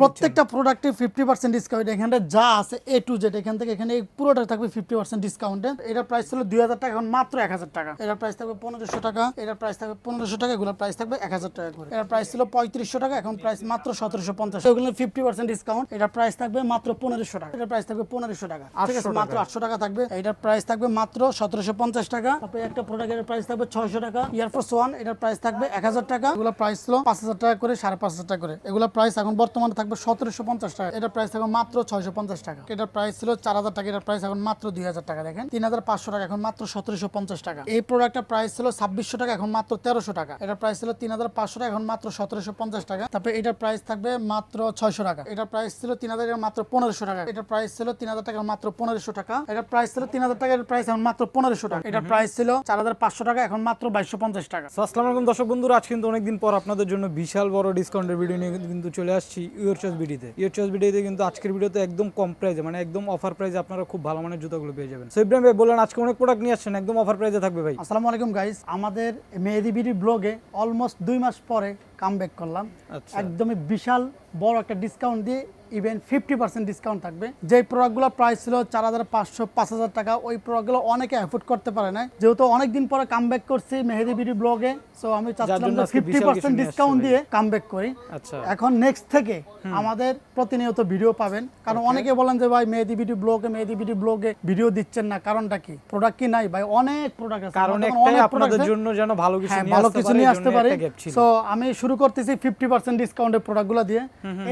প্রত্যেকটা প্রোডাক্টে fifty percent discount এখানে যা আছে এ টু জেড এখান থেকে এখানে পুরোটা থাকবে ফিফটি পার্সেন্ট ডিসকাউন্টে এটার প্রাইস ছিল দুই হাজার টাকা এখন মাত্র এক হাজার টাকা। এটার প্রাইস থাকবে পনেরোশো টাকা এটার প্রাইস থাকবে পনেরোশো টাকা এগুলোর প্রাইস থাকবে এক হাজার টাকা করে। এটার প্রাইস ছিল পঁয়ত্রিশশো টাকা এখন প্রাইস মাত্র সতেরোশো পঞ্চাশ। এগুলো ফিফটি পার্সেন্ট ডিসকাউন্ট এটার প্রাইস থাকবে মাত্র পনেরোশো টাকা। এটার প্রাইস থাকবে পনেরোশো টাকা। আছে মাত্র আটশো টাকা থাকবে। এটার প্রাইস থাকবে মাত্র সতেরোশো পঞ্চাশ টাকা। তারপরে একটা প্রোডাক্টের প্রাইস থাকবে ছয়শো টাকা। ইয়ারফোর্স ওয়ান এটার প্রাইস থাকবে এক হাজার টাকা। এগুলো প্রাইস ছিল পাঁচ হাজার টাকা করে সাড়ে পাঁচ হাজার টাকা করে। এগুলো প্রাইস এখন বর্তমানে থাকবে সতেরোশো পঞ্চাশ টাকা। এটার প্রাইস থাকবে মাত্র ছয়শো পঞ্চাশ টাকা। এটার প্রাইস ছিল চার হাজার টাকা এটার প্রাইস এখন মাত্র দুই হাজার টাকা দেখেন। তিন হাজার পাঁচশো টাকা এখন মাত্র সতেরোশো পঞ্চাশ টাকা। এই প্রোডাক্টের প্রাইস ছিল ছাব্বিশশো টাকা এখন মাত্র তেরোশো টাকা। এটার প্রাইস ছিল তিন হাজার পাঁচশো টাকা এখন মাত্র সতেরোশো পঞ্চাশ টাকা। তারপরে এটার প্রাইস থাকবে মাত্র ছয়শো টাকা। এটার প্রাইস ছিল তিন হাজার মাত্র পনেরোশো টাকা। এটার প্রাইস ছিল তিন হাজার টাকা মাত্র পনেরোশো টাকা। এটার প্রাইস ছিল তিন হাজার টাকা টাকার প্রাইস এখন মাত্র পনেরোশো টাকা। এটার প্রাইস ছিল চার হাজার পাঁচশো টাকা এখন মাত্র বাইশশো পঞ্চাশ টাকা। আসসালামু আলাইকুম দর্শক বন্ধুরা আজ কিন্তু অনেকদিন পর আপনাদের জন্য বিশাল বড় ডিসকাউন্টের ভিডিও নিয়ে কিন্তু চলে আসছি। ইউর চয়েস বিডিতে ইউর চয়েস বিডিতে কিন্তু আজকের ভিডিওতে একদম কম প্রাইজে মানে একদম অফার প্রাইজে আপনারা খুব ভালো মানের জুতাগুলো পেয়ে যাবেন। সো ইব্রাহিম ভাই বললেন আজকে অনেক প্রোডাক্ট নিয়ে আসছেন একদম অফার প্রাইজে থাকবে ভাই। আসসালামু আলাইকুম গাইস আমাদের মেহেদি বিডি ব্লগে অলমোস্ট দুই মাস পরে কাম করলাম। আচ্ছা। একদমই বিশাল বড় একটা ডিসকাউন্ট দিয়ে ইভেন ফিফটি পার্সেন্ট ডিসকাউন্ট থাকবে। যে প্রোডাক্টগুলো প্রাইস ছিল চার হাজার পাঁচশো পাঁচ হাজার টাকা ওই প্রোডাক্টগুলো অনেকে অ্যাফোর্ড করতে পারে না যেহেতু অনেকদিন পরে কাম ব্যাক করছি মেহেদি বিডি ব্লগে সো আমি চাচ্ছিলাম ফিফটি পার্সেন্ট ডিসকাউন্ট দিয়ে কাম ব্যাক করি। আচ্ছা। এখন নেক্সট থেকে আমাদের প্রতিনিয়ত ভিডিও পাবেন। কারণ অনেকে বলেন যে ভাই মেহেদি বিডি ব্লগে মেহেদি বিডি ব্লগে ভিডিও দিচ্ছেন না। কারণটা কি? প্রোডাক্ট কি নাই? ভাই অনেক প্রোডাক্ট আছে। কারণ একটাই অনেক product আপনাদের জন্য যেন ভালো কিছু হ্যাঁ নিয়ে ভালো কিছু নিয়ে আসতে পারি। সো আমি শুরু করতেছি ফিফটি পার্সেন্ট ডিসকাউন্টের প্রোডাক্টগুলো দিয়ে।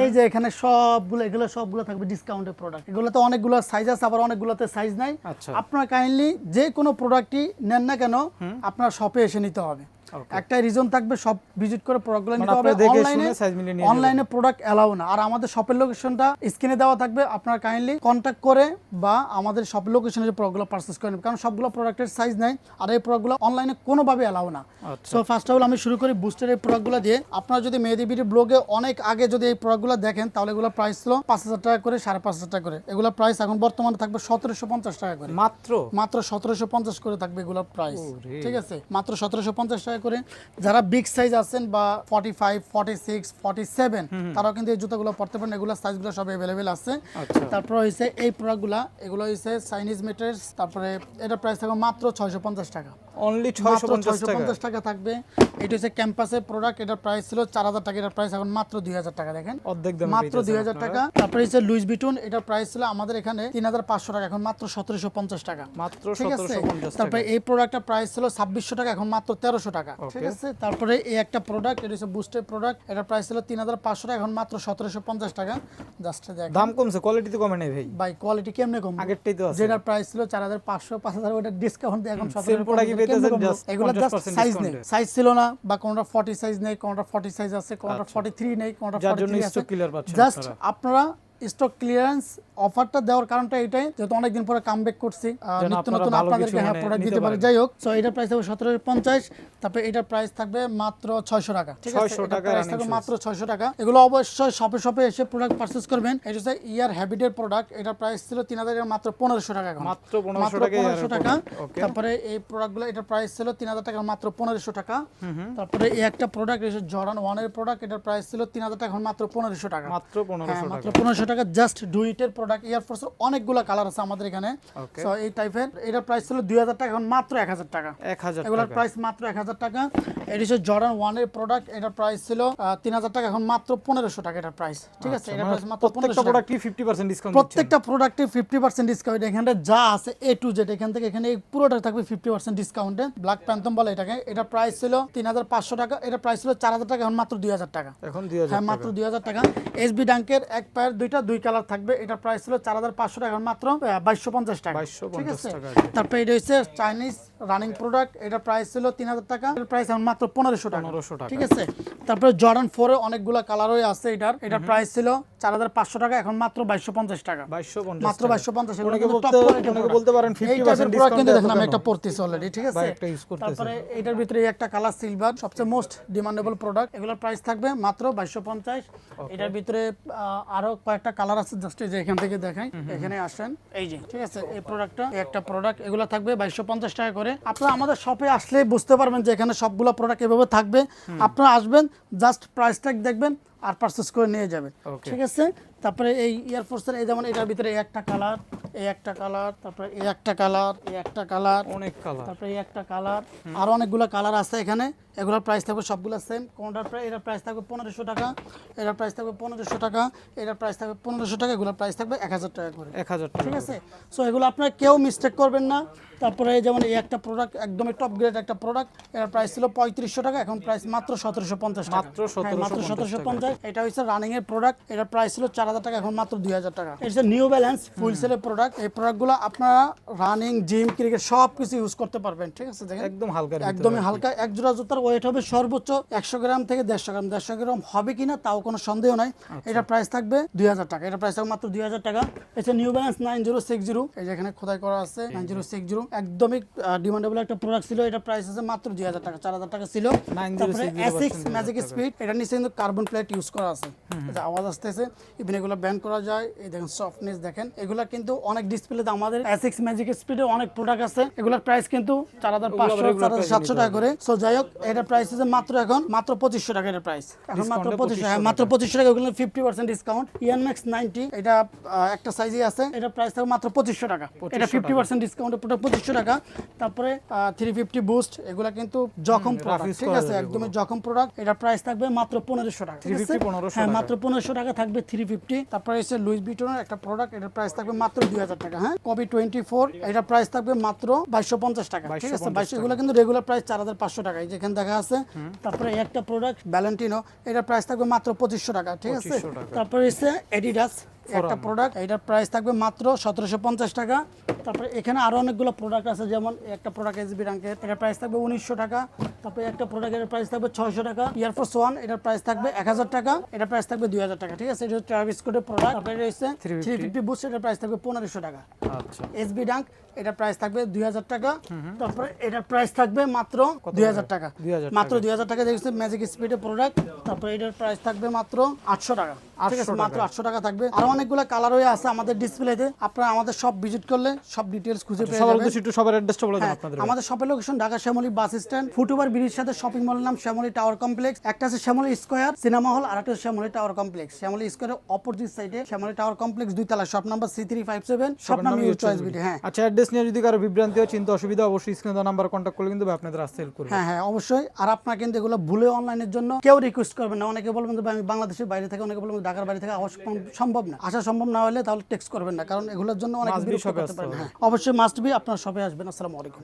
এই যে এখানে সবগুলো এগুলো সবগুলো থাকবে ডিসকাউন্টের প্রোডাক্ট এগুলোতে অনেকগুলো সাইজ আছে আবার অনেকগুলোতে সাইজ নাই আচ্ছা। আপনার কাইন্ডলি যে কোনো প্রোডাক্টই নেন না কেন আপনার শপে এসে নিতে হবে. একটা রিজন থাকবে সব ভিজিট করে প্রোডাক্টগুলো মানে নিতে হবে। অনলাইনে অনলাইনে প্রোডাক্ট এলাও না। আর আমাদের শপের লোকেশনটা স্ক্রিনে দেওয়া থাকবে। আপনার কাইন্ডলি কন্ট্যাক্ট করে বা আমাদের শপের লোকেশনে যে প্রোডাক্টগুলো পারচেস করে নেবেন। কারণ সবগুলো প্রোডাক্টের সাইজ নেই। আর এই প্রোডাক্টগুলো অনলাইনে কোনোভাবে এলাও না। সো ফার্স্ট অফ অল আমি শুরু করি বুস্টের এই প্রোডাক্টগুলো দিয়ে। আপনারা যদি মেহেদি বিডি ব্লগে অনেক আগে যদি এই প্রোডাক্টগুলো দেখেন তাহলে এগুলো প্রাইস ছিল পাঁচ হাজার টাকা করে সাড়ে পাঁচ হাজার টাকা করে। এগুলো প্রাইস এখন বর্তমানে থাকবে সতেরোশো পঞ্চাশ টাকা করে। মাত্র? মাত্র সতেরোশো পঞ্চাশ করে থাকবে এগুলোর প্রাইস ঠিক আছে? মাত্র সতেরোশো পঞ্চাশ টাকা করে যারা বিগ সাইজ আছেন বা forty five forty six forty seven তারাও কিন্তু এই জুতাগুলো পড়তে পারেন। এগুলো সাইজগুলো সব অ্যাভেলেবেল আছে। আচ্ছা। তারপর হয়েছে এই প্রোডাক্টগুলো এগুলো হয়েছে চাইনিজ মেটার্স তারপরে এটা প্রাইস থাকবে মাত্র ছয়শো পঞ্চাশ টাকা। অনলি টাকা। থাকবে। এটা হচ্ছে ক্যাম্পাসের প্রোডাক্ট এটার প্রাইস ছিল 4000 টাকা এটার প্রাইস এখন মাত্র 2000 টাকা দেখেন। অর্ধেক টাকা। তারপরে হচ্ছে লুইস এটার প্রাইস ছিল আমাদের এখানে 3500 টাকা এখন মাত্র 1750 টাকা। মাত্র তারপরে এই প্রাইস ছিল 2600 টাকা এখন মাত্র টাকা। ঠিক আছে? তারপরে এই একটা প্রোডাক্ট এটা হচ্ছে বুস্টের প্রোডাক্ট এটার প্রাইস ছিল 3500 টাকা এখন মাত্র 1750 টাকা। জাস্ট দাম কমছে কোয়ালিটি তো কমে নাই ভাই। ভাই কোয়ালিটি কেমনে কম আগেরটাই তো যেটার প্রাইস ছিল 4500 5000 ওটা ডিসকাউন্ট দিয়ে এখন এগুলো জাস্ট সাইজ নেই সাইজ ছিল না বা কোনটা ফর্টি সাইজ নেই কোনটা ফর্টি সাইজ আছে কোনটা ফর্টি থ্রি নেই কোনটা আচ্ছা। আছে জাস্ট আপনারা। স্টক ক্লিয়ারেন্স অফারটা দেওয়ার কারণটা এটাই যেহেতু অনেকদিন পরে কাম ব্যাক করছি নিত্য নতুন আপনাদেরকে হ্যাঁ মানে প্রোডাক্ট দিতে পারে। যাই হোক সো এটার প্রাইস থাকবে সতেরো পঞ্চাশ তারপরে এটার প্রাইস থাকবে মাত্র ছয়শো টাকা। ঠিক আছে 600 এটার টাকা প্রাইস থাকবে মাত্র ছয়শো টাকা। এগুলো অবশ্যই শপে শপে এসে প্রোডাক্ট পারচেস করবেন। এটা হচ্ছে ইয়ার হ্যাবিটের প্রোডাক্ট এটার প্রাইস ছিল তিন হাজার মাত্র পনেরোশো টাকা এখন। মাত্র মাত্র পনেরোশো টাকা। তারপরে এই প্রোডাক্টগুলো এটার প্রাইস ছিল তিন হাজার টাকা মাত্র পনেরোশো টাকা। তারপরে এই একটা প্রোডাক্ট এসে জর্ডান ওয়ানের প্রোডাক্ট এটার প্রাইস ছিল তিন হাজার টাকা এখন মাত্র পনেরোশো টাকা। মাত্র হ্যাঁ পনেরোশো মাত্র পনেরোশো টাকা জাস্ট ডুইটের প্রোডাক্ট এয়ারফোর্সের অনেকগুলো কালার আছে আমাদের এখানে। সো এই টাইপের এটার প্রাইস ছিল দুই হাজার টাকা এখন মাত্র এক হাজার টাকা। এক হাজার এগুলোর প্রাইস মাত্র এক হাজার টাকা। এটি হচ্ছে জর্ডান ওয়ানের প্রোডাক্ট এটার প্রাইস ছিল তিন হাজার টাকা এখন মাত্র পনেরোশো টাকা এটার প্রাইস ঠিক আছে? এটার প্রাইস মাত্র মানে প্রত্যেকটা পনেরোশো টাকা। ফিফটি পার্সেন্ট ডিসকাউন্ট প্রত্যেকটা প্রোডাক্টে ফিফটি পার্সেন্ট ডিসকাউন্ট এখানে যা আছে এ টু জেড এখান থেকে এখানে পুরোটা থাকবে ফিফটি পার্সেন্ট ডিসকাউন্টে ব্ল্যাক প্যান্থম বলে এটাকে। এটা প্রাইস ছিল তিন হাজার পাঁচশো টাকা এটা প্রাইস ছিল চার হাজার টাকা এখন মাত্র দুই হাজার টাকা। এখন দুই হাজার হ্যাঁ মাত্র দুই হাজার টাকা। এসবি ডাঙ্কের এক পায়ের দুইটা দুই কালার থাকবে। এটা প্রাইস ছিল চার হাজার পাঁচশো টাকা মাত্র বাইশশো পঞ্চাশ টাকা। 2250 ঠিক আছে? টাকা। তারপরে এটা হচ্ছে চাইনিজ রানিং প্রোডাক্ট এটা প্রাইস ছিল তিন হাজার টাকা এটার প্রাইস এখন মাত্র পনেরোশো টাকা। 1500 টাকা। ঠিক আছে? তারপরে জর্ডান ফোরে অনেকগুলো কালারই আছে এটার। এটার প্রাইস ছিল চার হাজার পাঁচশো টাকা এখন মাত্র বাইশশো পঞ্চাশ টাকা। বাইশশো মাত্র বাইশশো পঞ্চাশ বলতে পারেন কিন্তু দেখেন আমি একটা পড়তেছি অলরেডি ঠিক আছে। তারপরে এটার ভিতরে একটা কালার সিলভার সবচেয়ে মোস্ট ডিমান্ডেবল প্রোডাক্ট এগুলোর প্রাইস থাকবে মাত্র বাইশশো পঞ্চাশ। এটার ভিতরে আরও কয়েকটা কালার আছে জাস্ট এই যে এখান থেকে দেখাই। এখানে আসেন। এই যে। ঠিক আছে এই প্রোডাক্টটা একটা প্রোডাক্ট এগুলো থাকবে বাইশশো পঞ্চাশ টাকা করে। আপনারা আমাদের শপে আসলে বুঝতে পারবেন যে এখানে সবগুলো প্রোডাক্ট এভাবে থাকবে। আপনারা আসবেন জাস্ট প্রাইস ট্যাগ দেখবেন আর পারচেস করে নিয়ে যাবেন ঠিক আছে? তারপরে এই এয়ারফোর্সের এই যেমন এটার ভিতরে এই একটা কালার এই একটা কালার তারপরে এই একটা কালার এই একটা কালার অনেক কালার তারপরে এই একটা কালার আরও অনেকগুলো কালার আছে এখানে। এগুলোর প্রাইস থাকবে সবগুলো সেম কোনটার প্রাইস এটার প্রাইস থাকবে পনেরোশো টাকা এটার প্রাইস থাকবে পনেরোশো টাকা এটার প্রাইস থাকবে পনেরোশো টাকা এগুলোর প্রাইস থাকবে এক হাজার টাকা করে। এক হাজার টাকা ঠিক আছে? সো এগুলো আপনারা কেউ মিস্টেক করবেন না। তারপরে এই যেমন এই একটা প্রোডাক্ট একদমই টপ গ্রেড একটা প্রোডাক্ট এটার প্রাইস ছিল পঁয়ত্রিশশো টাকা এখন প্রাইস মাত্র সতেরোশো পঞ্চাশ মাত্র হ্যাঁ, মাত্র 1750 সতেরোশো পঞ্চাশ। এটা হচ্ছে রানিং এর প্রোডাক্ট এটার প্রাইস ছিল চার হাজার হাজার টাকা এখন মাত্র দুই হাজার টাকা। এটা নিউ ব্যালেন্স ফুল সেলের প্রোডাক্ট এই প্রোডাক্টগুলো আপনারা রানিং জিম ক্রিকেট সব কিছু ইউজ করতে পারবেন ঠিক আছে দেখেন? একদম হালকা একদমই হালকা। এক জোড়া জুতার ওয়েট হবে সর্বোচ্চ একশো গ্রাম থেকে দেড়শো গ্রাম। দেড়শো গ্রাম হবে কিনা তাও কোনো সন্দেহ নাই। এটা প্রাইস থাকবে দুই হাজার টাকা। এটা প্রাইস থাকবে মাত্র দুই হাজার টাকা। এটা New Balance nine zero six zero এই যে এখানে খোদাই করা আছে নাইন জিরো সিক্স জিরো একদমই ডিমান্ডেবল একটা প্রোডাক্ট ছিল। এটা প্রাইস আছে মাত্র দুই হাজার টাকা চার হাজার টাকা ছিল। 9060 তারপরে ম্যাজিক স্পিড এটা নিচে কিন্তু কার্বন প্লেট ইউজ করা আছে। আওয়াজ আসতেছে। ইভেন এগুলো ব্যান করা যায় এই দেখেন সফটনেস দেখেন এগুলা কিন্তু অনেক ডিসপ্লেতে আমাদের এসিক্স ম্যাজিক স্পিডে অনেক প্রোডাক্ট আছে। এগুলোর প্রাইস কিন্তু চার হাজার পাঁচশো চার হাজার সাতশো টাকা করে। সো যাই হোক এটার প্রাইস আছে মাত্র এখন মাত্র পঁচিশশো টাকা এটার প্রাইস এখন মাত্র পঁচিশশো হ্যাঁ মাত্র পঁচিশশো টাকা ওগুলো ফিফটি পার্সেন্ট ডিসকাউন্ট ইয়ানম্যাক্স নাইনটি এটা একটা সাইজই আছে। এটার প্রাইস থাকবে মাত্র পঁচিশশো টাকা। এটা ফিফটি পার্সেন্ট ডিসকাউন্টে পুরো পঁচিশশো টাকা। তারপরে থ্রি ফিফটি বুস্ট এগুলা কিন্তু জখম প্রোডাক্ট ঠিক আছে? একদমই জখম প্রোডাক্ট এটার প্রাইস থাকবে মাত্র পনেরোশো টাকা ঠিক আছে? 350 1500 হ্যাঁ মাত্র পনেরোশো টাকা থাকবে থ্রি ফিফটি তারপরে এসে লুইস বিটনের একটা প্রোডাক্ট এটার প্রাইস থাকবে মাত্র দুই হাজার টাকা হ্যাঁ? কবি টোয়েন্টি ফোর এটার প্রাইস থাকবে মাত্র বাইশশো পঞ্চাশ টাকা ঠিক আছে? 2250 বাইশশো এগুলো কিন্তু রেগুলার প্রাইস চার হাজার পাঁচশো টাকা যেখানে দেখা আছে তারপরে একটা প্রোডাক্ট ভ্যালেন্টিনো এটার প্রাইস থাকবে মাত্র পঁচিশশো টাকা ঠিক আছে? তারপরে এসে এডিডাস একটা প্রোডাক্ট এটার প্রাইস থাকবে মাত্র সতেরোশো পঞ্চাশ টাকা। তারপরে এখানে আরও অনেকগুলো প্রোডাক্ট আছে যেমন একটা প্রোডাক্ট এসবি র্যাঙ্কের এটার প্রাইস থাকবে উনিশশো টাকা। তারপরে একটা প্রোডাক্টের প্রাইস থাকবে ছয়শো টাকা। ইয়ারফোর্স ওয়ান এটার প্রাইস থাকবে এক হাজার টাকা। এটার প্রাইস থাকবে দুই হাজার টাকা ঠিক আছে? এটা হচ্ছে ট্রাভিস কোডের প্রোডাক্ট তারপরে হচ্ছে থ্রি ফিফটি বুস্ট এটার প্রাইস থাকবে পনেরোশো টাকা। আচ্ছা। এসবি ডাঙ্ক এটার প্রাইস থাকবে দুই হাজার টাকা। তারপরে এটার প্রাইস থাকবে মাত্র দুই হাজার টাকা। মাত্র দুই হাজার টাকা দেখছে? ম্যাজিক স্পিডের প্রোডাক্ট তারপরে এটার প্রাইস থাকবে মাত্র আটশো টাকা। 800 মাত্র আটশো টাকা থাকবে। আর অনেকগুলো কালার হয়ে আছে আমাদের ডিসপ্লেতে আপনারা আমাদের সব ভিজিট করলে সব ডিটেলস খুঁজে পেয়ে যাবেন। উদ্দেশ্যে একটু সবার অ্যাড্রেসটা বলে দেন হ্যাঁ, আপনাদের আমাদের শপের location Dhaka Shyamoli bus stand foot over ব্রিজের সাথে শপিং মলের নাম শ্যামলী টাওয়ার কমপ্লেক্স একটা আছে শ্যামলী স্কোয়ার সিনেমা হল আর একটা শ্যামলী টাওয়ার কমপ্লেক্স শ্যামলী স্কোয়ারের অপোজিট সাইডে শ্যামলী টাওয়ার কমপ্লেক্স দুই তলা shop number C three five seven shop নাম ইউর চয়েস বিডি হ্যাঁ। আচ্ছা অ্যাড্রেস নিয়ে যদি কারও বিভ্রান্তি হয় চিন্তা অসুবিধা অবশ্যই স্ক্রিনে দেওয়া নাম্বার কন্ট্যাক্ট করলে কিন্তু আপনাদের আসতে হেল্প করবে। হ্যাঁ হ্যাঁ অবশ্যই। আর আপনার কিন্তু এগুলো ভুলে অনলাইনের জন্য কেউ রিকোয়েস্ট করবেন না। অনেকে বলবেন যে আমি বাংলাদেশের বাইরে থেকে অনেকে বলবেন ঢাকার বাইরে থেকে সম্ভব না। আসা সম্ভব না হলে তাহলে টেক্সট করবেন না কারণ এগুলোর জন্য অনেক Must বিরক্ত করতে পারেন হ্যাঁ অবশ্যই মাস্ট বি আপনার সবাই আসবেন। আসসালামু আলাইকুম।